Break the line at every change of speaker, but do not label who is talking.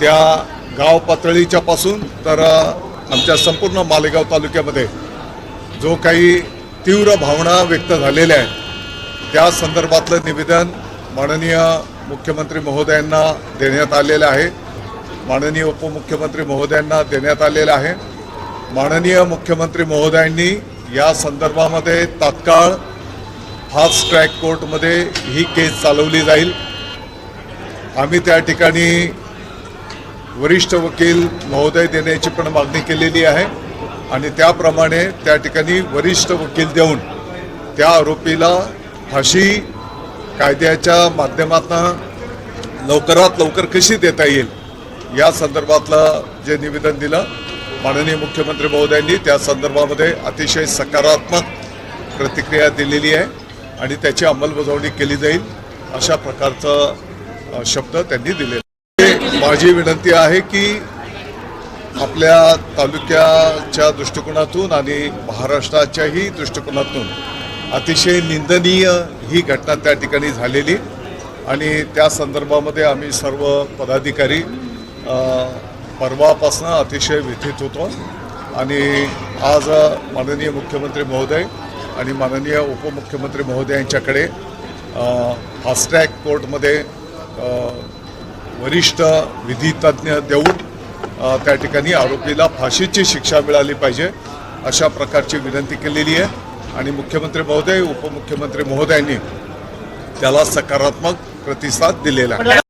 त्या गाव पातळीच्या पासून तर आमच्या संपूर्ण मालेगाव तालुक्यामध्ये जो काही तीव्र भावना व्यक्त झालेल्या आहेत त्या संदर्भातलं निवेदन माननीय मुख्यमंत्री महोदयांना देण्यात आलेलं आहे. माननीय उपमुख्यमंत्री महोदयांना देण्यात आलेलं आहे. माननीय मुख्यमंत्री महोदयांनी या संदर्भामध्ये तात्काळ फास्ट ट्रॅक कोर्टमध्ये ही केस चालवली जाईल. आम्ही त्या ठिकाणी वरिष्ठ वकील महोदय देण्याची पण मागणी केलेली आहे. आणि त्याप्रमाणे त्या ठिकाणी वरिष्ठ वकील देऊन त्या आरोपीला फाशी कायद्याच्या माध्यमातून लवकरात लवकर कशी देता येईल या संदर्भातलं जे निवेदन दिलं माननीय मुख्यमंत्री महोदयांनी त्या संदर्भामध्ये अतिशय सकारात्मक प्रतिक्रिया दिलेली आहे आणि त्याची अंमलबजावणी केली जाईल अशा प्रकारचं शब्द त्यांनी दिले माझी विनंती आहे की आपल्या तालुक्याच्या दृष्टिकोनातून आणि महाराष्ट्राच्याही दृष्टिकोनातून अतिशय निंदनीय ही घटना त्या ठिकाणी झालेली. आणि त्या संदर्भामध्ये आम्ही सर्व पदाधिकारी परवापासनं अतिशय व्यथित होतो. आणि आज माननीय मुख्यमंत्री महोदय आणि माननीय उपमुख्यमंत्री महोदयांच्याकडे फास्टॅग कोर्टमध्ये वरिष्ठ विधितज्ञ देऊन त्या ठिकाणी आरोपीला फाशीची शिक्षा मिळाली पाहिजे अशा प्रकारची विनंती केलेली आहे. आणि मुख्यमंत्री महोदय उपमुख्यमंत्री महोदयांनी त्याला सकारात्मक प्रतिसाद दिलेला आहे.